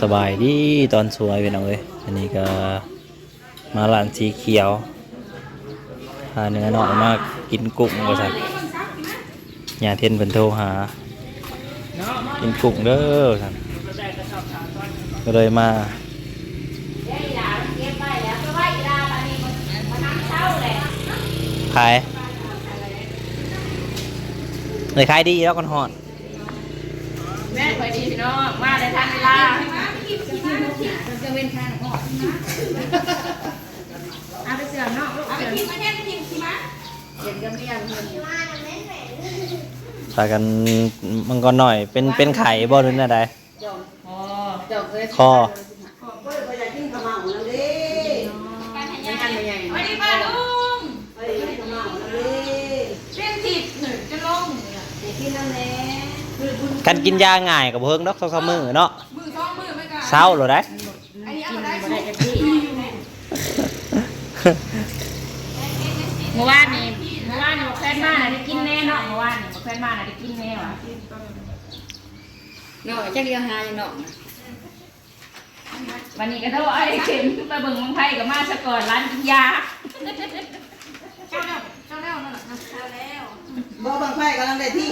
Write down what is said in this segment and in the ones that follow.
สบายดีตอนสวยพี่น้องเอ้ยอันนี้ก็มาร้านสีเขียวพาเนื้อหน้อยมากกินกุ้งว่าซั่นยาเทียนเพิ่นโทรหา กินกุ้งเด้อซั่นก็เลยมาขายเลยขายดีแล้วกันหอดแม่คอยดีพี่น้องมาในทางเวลา จะเว้นข้างออกเอาไปเสือเนาะเอาไปกินมาเนี่ยไปกินสิมาเย็นกับเรียงเงินพากันมังกรหน่อยเป็นเป็นไข่บ่หรือไดอ๋อดอกเลยคอยังกันเป็นยังสวัสดีป้าลุงเส้นติดหนึ่งจะลงกินน้ำแน่กันกินยาง่ายกับเพิ่งดอกสองมือเนาะมือท้องมือไม่กล้า เศร้าหรอได้อันนี้เอามาได้บ่สุได้ดกันที่เมื่อวานนี้เมื่อวานนี้บอกแฟนมาน่ะได้กินแน่เนาะเมื่อวานนี้บอกแฟนมาน่ะได้กินแน่ว่ะเนาะจะเรียงหาอย่างเนาะวันนี้ก็โทษไอ้เข็มไปเบิ่งเมืองไทยกับมาซะก่อนร้านกินยาเจ้าแล้วเจ้าแล้วนั่นแหละเจ้าแล้วบ่บางไฟกำลังได้ที่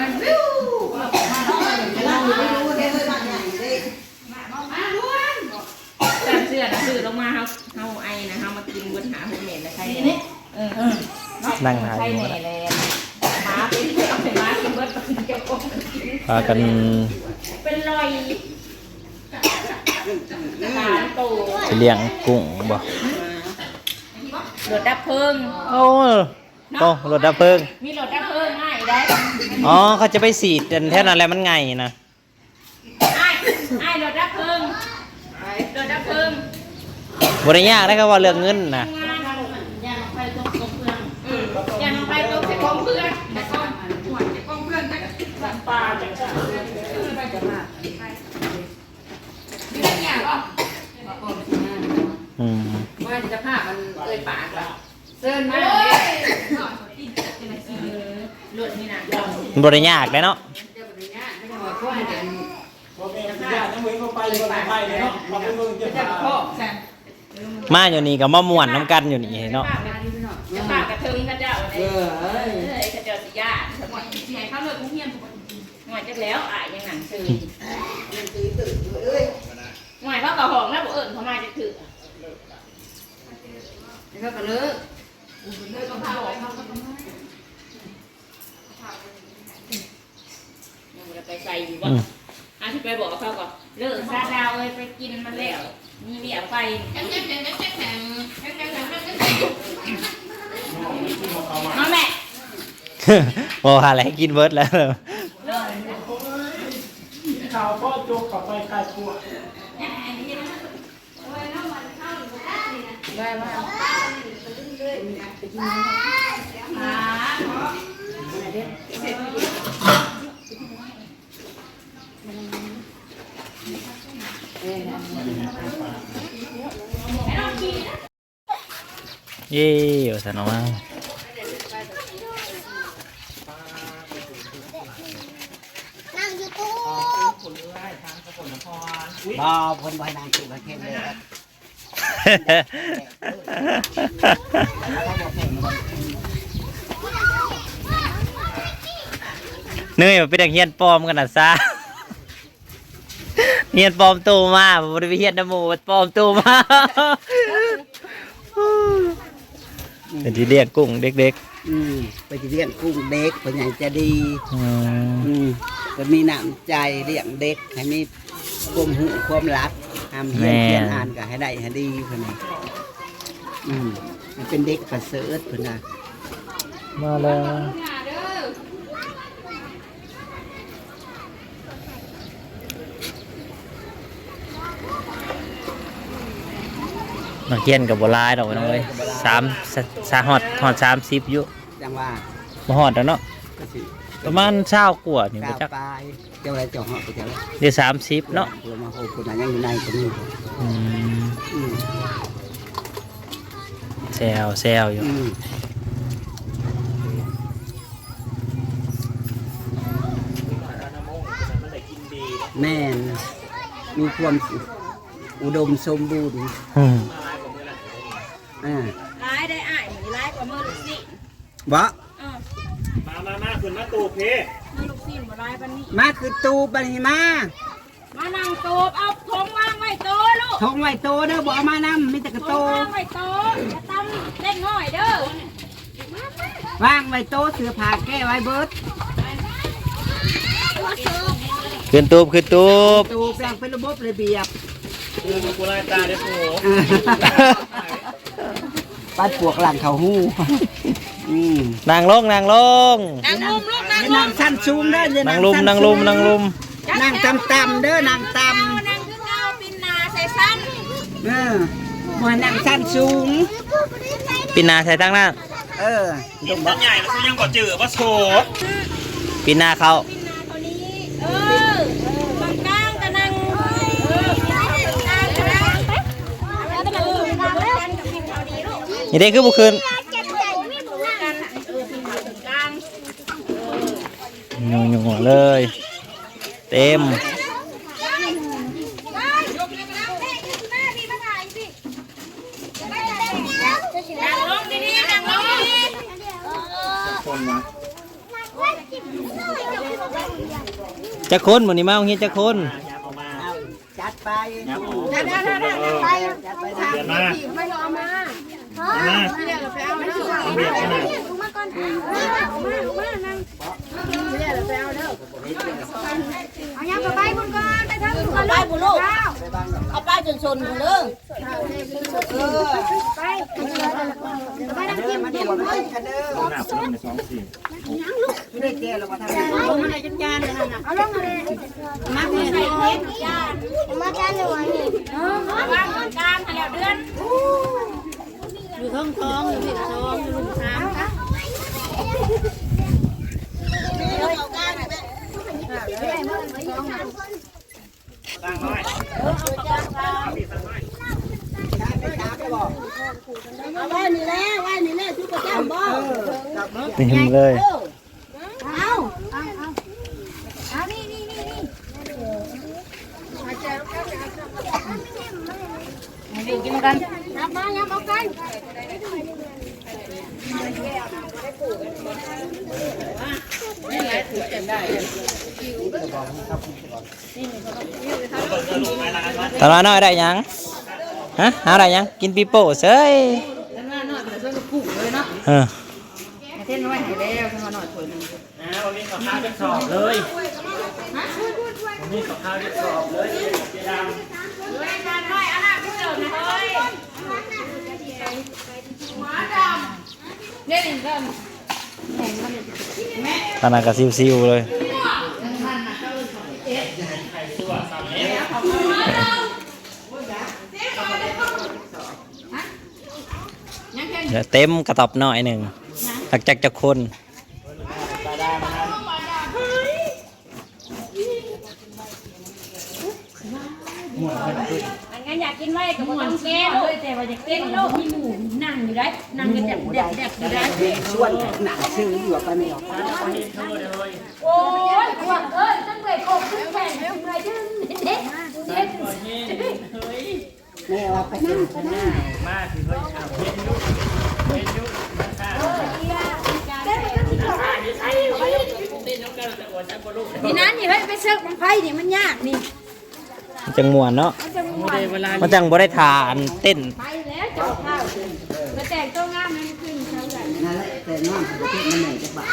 มันวิว กำลังอยู่ไม่รู้ได้เลยบ้านใหญ่เด้ มาล้วน แต่เสื้อน่ะซื้อลงมาเฮาเฮาไอ้นะเฮามากินเบิดหาหกเม็ดเลยใครเนี่ยเออ นั่งหาใครอยู่แน่เลยหมาเป็นเอาไปหมากินเบิดกินเจ้าของกินพากันเป็นรอยสารโตจะเลี้ยงกุ้งบ่รถดับเพลิงโอ้โตรถดับเพลิงมีรถดับเพลิงง่ายได้อ๋อเขาจะไปสีดกันแท่นั้นแหละมันไงนะไอ้ไอ้รถดับเพลิงรถดับเพลิงบริยากได้ก็ว่าเรื่องเงินนะ งานยางไฟตกตกเพื่อนอืมยางไฟตกใส่ของเพื่อนแต่ก่อน หัวจะกองเพื่อนจะ ปลาจัง ไปจะมามีอะไรอย่างอะ อืมว่าจะภาพมันเอ่ยปากแล้วเซิร์นมาเอเลยอรถนี่นะบริยากได้เนาะเจ้าบริญญาไม่ต้องมาพ่อให้เดินบ่แม่นญาติน้ำเว้ยก็ไปเลยบ่ไปเลยเนาะบ่ไปเบิ่งเจ้าเจ้าป่าพ่อแซมมาอยู่นี่ก็มาม่วนน้ำกันอยู่นี่เนาะจะปากกระเทิงข้าเจ้าเลยเออเอ้ยเอ้ยข้าเจ้าสิยาหัวเสียข้าวเลือดมุ้งเฮียนทุกคนหน่อยจักแล้วอะยังหนังซื้อยังตีตื่นอยู่เอ้ยหน่อยเขาต่อห้องแล้วบ่เอิญเขามาจะถือ แล้วก็เลิกเลิกกับเขาเขาก็ต้องยังบ่ได้ไปใส่อยู่บ่อาที่ไปบอกเขาก่อนเลิกซาดาวเลยไปกินมันแล้วมีเบียร์ไปแข็งแข็งแข็งแข็งแข็งแข็งแข็งแข็งแข็งแข็งน้องแม่บอกอะไรให้กินเบิร์ดแล้วข่าวพ่อโจกเข้าไปคายตัวได้มา เย่ว่าสันว่านั่งยูทูบบ่พ้นไปนางสุกระเข้เลยครับ เนื่อยมันเป็นดังเฮียนปลอมกันนะซะเฮียนปลอมตัวมาบริเวณเฮียนน้ำหมูปลอมตัวมาเป็นที่เรียกกุ้งเด็กอืมไปสิเลี้ยงกุ้งเด็กเพิ่นอยากจะดี ๆอืมอืมก็มีน้ำใจเลี้ยงเด็ก ให้มีความหูความรักทำเฮียนเขียนอ่านก็ให้ได้ให้ดีเพิ่นน่ะอืมมันเป็นเด็กประเสริฐเพิ่นน่ะมาแล้ว เด้อ นักเรียนกับโบราณดอกน้องเอ้ยสามสสาหอดหอดสามสิบอยู่จังว่ามาหอดแล้วเนาะก็สิประมาณเช้ากว่านี่กไปล้าจักปลายเจ้าอะไรเจ้าเหาะไปเจ้าอะไรเดี๋ยวสามสิบเนาะเพื่อมาโหคนนั้นยังอยู่ในตรงนี้อืมอืมแซวแซวอยู่ อืมมันได้กินดีแม่นมีความอุดมสมบูรณ์อืม อ่า ร้ายได้อ้ายเหมือนร้ายก ว่ามือลูกศิษย์วะเออมามามาขึ้นมาตูเพมือลูกศิษย์บ่ร้ายปานนี้ มาคือตูบันนี้มามานั่งโตบเอาทงวางไว้โตลูกทงไว้โตเด้อบอกเอามานำมีแต่กระทโตงวางไว้โตอย่าตำเล่นง่อยเด้อวางไว้โตเสือผ้าแก้ไว้เบิดขึ้นตูบขึ้นตูบตูแปลงเป็นระบบระเบียบคือกูไล่ตาเด็กโห ปัดปวกหลังเขาหู้อืมนางลงนางลงนางมุมลูกนางอย่านั่งสั้นสูงเด้ออย่านานั่งงลุมสั้นางลุมนางลุมนั่งต่ำๆเด้อนั่งต่เอานางคือเอาปินนาใส่สั้นำเออบ่ให้นั่งสั้นสูงปีนาใส่ตั้งหน้าเออ ยิ่งต้นใหญ่แล้วยังก่อจืดว่าโฉปีนาเขา นี่ได้คือบุคืนเจ็บใจไม่บุกันเออปินนาตรงกลางยงยงเลย เต็มนั่งลงดีๆนั่งลงดีคนวะจะคนหมดนี่มาเอาเงี้ยจะคนยับออกมาเอาจัดไปยับออกๆนั่งๆๆๆไปจัดไปเดือนมาไม่รอมาเดือน มาเดี๋ยวเราไปเอาเด้อเบียดขนาดลงมาก่อนเอามาเอามานั่งเดี๋ยวเราไปเอาเด้อเอายังไปบุญก่อนไปทางบุญก่อนไปบุญลูกเอาป้าจนชนกูเด้อเออไปไปนั่งเด้อมาเดี๋ยวมาให้กันเด้อหน้าคนในสองสี่ไม่ได้แก้เราลงมาจัดการเลยนะเอาลงมาเลยมาเลยใส่เล็กยามาจานหน่อยเออวางตรงกางให้แล้วเดือน อยู่ท้องท้องอยู่ที่ท้องอยู่ลุงช้างค่ะตั้งน้อยเอาไว้นี่แหละไว้นี่แหละทุก ประจำบ่เต็มเลยเอาเอาเอาเอานี่นี่นี่นี่มากินกันนับมานับเอนตลาดน้อยได้ยังฮะหาได้ยังกินปีโป้เออเส้นไว้ให้แล้วเนมาหน่อยถ้วยนึงอ่าวันนี้ขอข้าวจะสอบเลยวันนี้ขอข้าวจะสอบเลยเจ๊ดำรายการน้อยอันนั้นผู้เดิมนะเฮ้ยเนี่ยนี่ก็ตานากระซิวๆเลยเดี๋ยเต็มกระตอบหน่อยหนึ่งหลักจากจะคนอัน งั้นอยากกินไว้กับบ่ต้องแก้ลูกแต่ว่าอยากเต้นลูกมีหมูนั่งอยู่ได้นั่งกันแดบแดบแดบอยู่ได้ชวนหนังซื้ออยู่กับนี่โอ้ยพวกเอ้ยจังเบื่อโคกขึ้นแข่งเมื่อยดึงเด็ดเด็ดแม่ว่าไปนั่งไปนั่งมาสิเฮ้ยอ้าเห็นยุเห็นยุมาค่ะนี่นะนี่เฮ้ยไปเซิร์ฟมันไพ่นี่มันยากนี่ มันจังมวนเนาะมันจะม่วนมันจังบ่ได้ทานเต้นไปแล้วเจ้าข้าวกระแตกตัวงามนั่นขึ้นเท่าไหร่นั่นแหละแต่น้องประเทศมันไหนจะบ้า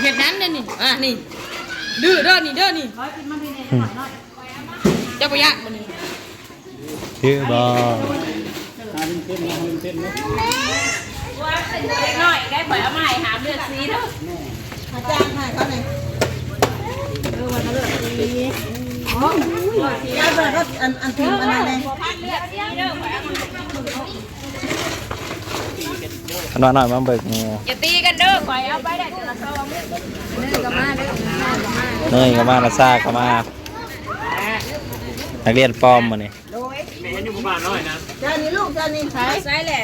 เห็ดนั้นเนี่ยนี่อะนี่ดื้อเด้อนี่เด้อนี่เจ้าปะยะมันนี่คือบอ ว่าเป็นเล็กน้อยได้เผยเอามาให้หาเลือดซีเด้อจ้างให้เขาเลยยาเบิดรถอันอันทิ้งอันนั้นเลยพันเลือดซีเด้อเผยเอามาขนมหน่อยมาเบิกงูอย่าตีกันเด้อเผยเอาไปได้แต่ละซองเด้อกับมาเด้อเนยก็มาลาซาก็มา นักเรียนปลอมมาเนี่ยเห็นอยู่ประมาณน้อยนะเจ้านี่ลูกเจ้านี่ใช้ใส่แหละ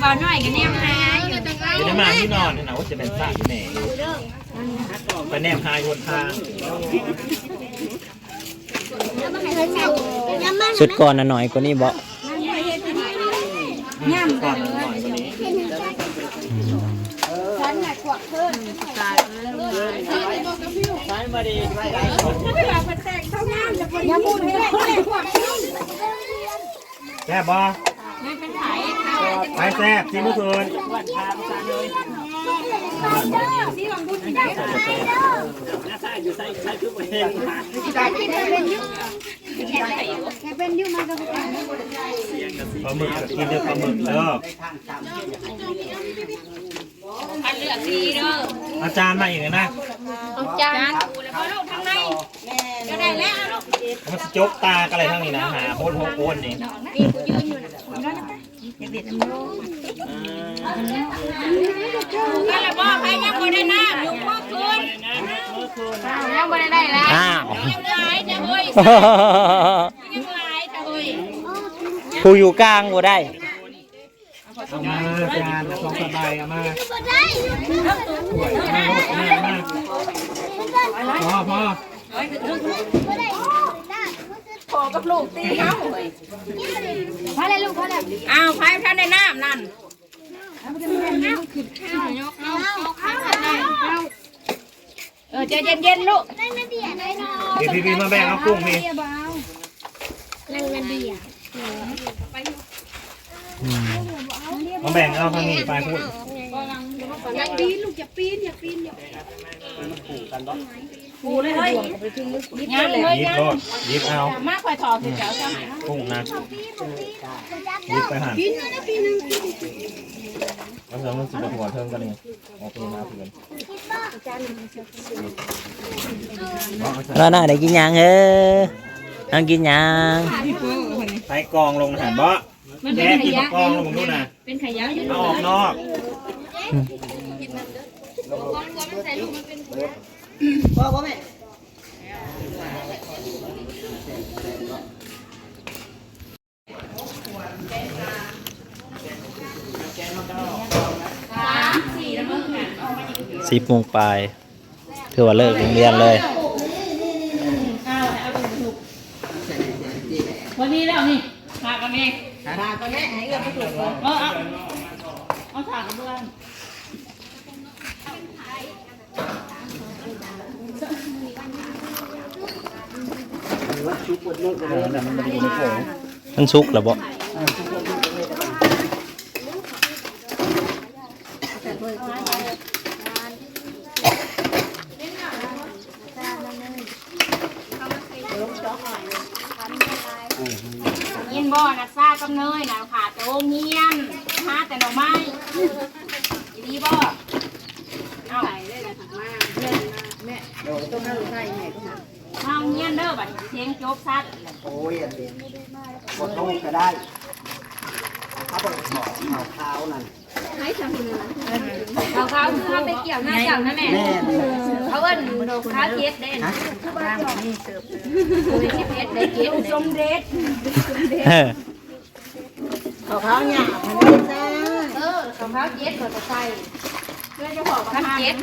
เบ่าวน้อยกันแนมหาอยู่จะได้มาที่นอนเนี่ยนะว่าจะเป็นสระที่ไหนไปแนมหายบนทางชุดก่อนน่ะหน่อยกว่านี้บ่ย่ำกันเลยอืมอย่าพูดให้ได้แซ่บบ่ไม่ เป็นไผไปแซ่บที่เมื่อคืนเป็นอยู่มากับปลาหมึกกินเด้อปลาหมึกเด้ออันเลือกดีเด้ออาจารย์มาอีกนะ เอาจานกูแล้วก็ลูกทางในจะได้แล้วลูกมันจะจกตากันอะไรทั้งนี้นะหาโคตรโหดนี่นี่กูยืนอยู่น่ะอยากเด็ดน้ำนมก็เลยบอกให้ยังบ่ได้น้ำยกมือคืนยังบ่ได้ได้แล้วอ้าวยังหลายจะเฮ้ยยังหลายจะเฮ้ยผู้อยู่กลางบ่ได้ เอามาอาจารย์สองสบายเอามาพ่อพ่อพอกับลูกตีเขาเฮ้ยพอแล้วลูกพอแล้วอ้าวไผท่านได้น้ำนั่นเออใจเย็นๆลูกพี่พี่พี่มาแบ่งเอากุ้งพี่อืม มาแบ่งเอาทางนี้ไปพูดอย่าปีนลูกอย่าปีนอย่าปีนอย่าปูเลยเฮ้ยยังเลยยิบยังโลดยิบเอามากกว่าถอดสิเจ้าเจ้าไหนกุ้งนะยิบไปหันปีนนะปีนนึงแล้วเธอมันสิบหัวเทิมกันนี่โอเคมาเพื่อนแล้วน่าได้กินยังเอ้อนั่งกินยังใส่กองลงหันบ่แกกินกองลงนู่นน่ะ เป็นขยะอยู่เอาออกนอกพ่อพ่อแม่สิบโมงปลายคือว่าเลิกโรงเรียนเลยวันนี้แล้วนี่ถากกันเอง ตาก็แน่ให้เอื้อมไปถูกเออเอาเอาถากกันด้วยมันซุกแล้วบ่ ยินบ่อนะซากับเนยนะ ขาดแต่โรงเฮียนหาแต่ดอกไม้ดีบ่เอาเอาเฮียนเด้อบัดเสียงจบซัดโอ้ยอันนี้กดลูกก็ได้ถ้าเปิดหมอหมอเท้านั่นเขาเขาคือเขาไปเกี่ยวหน้าเจ้านั่นแหละแม่นี่เขาเอิ้นข้าวเก็ดเด่นคือที่เพชรได้เก็ดสมเด็จ เออเขาเท้าหยาบมันไม่ได้เออขอข้าวเก็ดเขาจะใส่เพื่อจะบอกข้าวเก็ด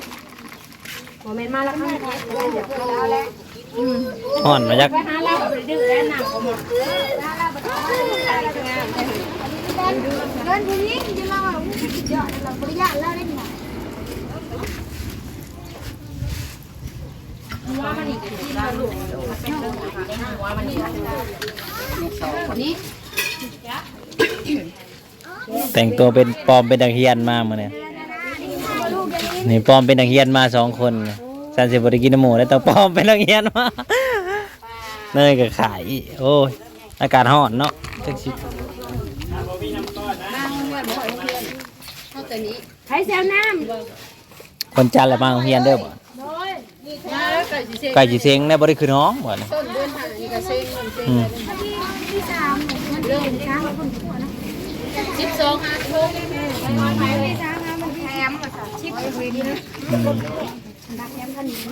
โมเมนต์มาแล้วข้าวเก็ดเดี๋ยวเราแล้วห่อนมาจากไปหาเราไปดื้อแล้วหนักกว่าหมดเดินทีนี้จะเราอะเยอะเราบริยาเราได้หน่อยว่ามันอีกที่เราลูกเป็นเรื่องว่ามันอีก แต่งตัวเป็นปลอมเป็นดังเฮียนมาเมื่อเนี่ยนี่ปลอมเป็นดังเฮียนมาสองคนสันสิบริกินน้ำหมูแล้วต้องปลอมเป็นดังเฮียนมาเนยก็ขายโอ้ยอากาศร้อนเนาะจักสิใช้แซวน้คนจันทร์ละมาโรงเรียนเด้อบ่ไก่จีเซงได้บ่ได้คือน้องบ่เนี่ยอืม ชิบสองห้าสิบไปเลยจ้านะมันแถมอะจ้ะชิปเวนี่ดักแถมขนม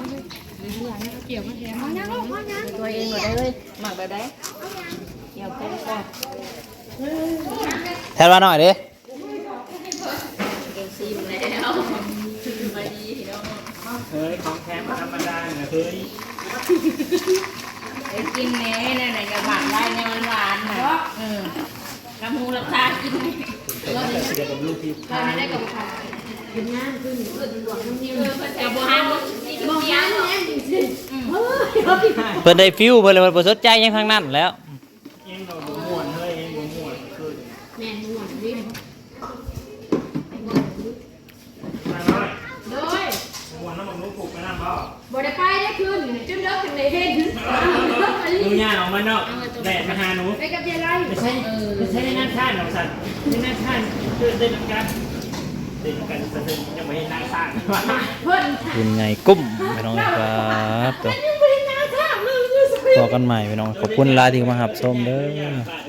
เกี่ยวมาแถมมายังลูกายังตัวเองหมดได้เลยหมักบได้เกี่ยวกันก่อนแทนมาหน่อยดิมแล้วมาดีเฮ้ยของแทมธรรมดาเนี่เฮ้ยกินเน้เนี่ยไหนจะหวานได้เนี่ยหวานหวานนอ ลำหูลำตากินแหน่เราเสียกับลูกที่เราไม่ได้กับเขาเป็นงานขึ้นเออหลวงน้ำนิ่มแต่บัวฮันนี่ก็เสียงเนาะเพิ่นได้ฟิวเพิ่นเลยเพิ่นบ่สนใจหยังทางนั้นแล้วเองเราบ่ม่วนเฮ้ยเองบ่ม่วนคือแม่นม่วนดิมาหน่อยโดยม่วนน้ำมันลูกปลูกไปน้ำบ่บ่ได้ไปได้คืนจนเลิกถึงได้เห็นดูย่าออกมาเนาะ แดดมาหาหนูไปกับยายไรไม่ใช่ไม่ใช่ในนั่งข้างหรอกสัตว์ในนั่งข้างคือเดินกันเดินกันสะเดินยังไม่เห็นนั่งข้างเพิ่นคุณไงกุ้มพี่น้องครับตัวพอกันใหม่พี่น้องขอบคุณหลายที่มารับชมเด้อฝาก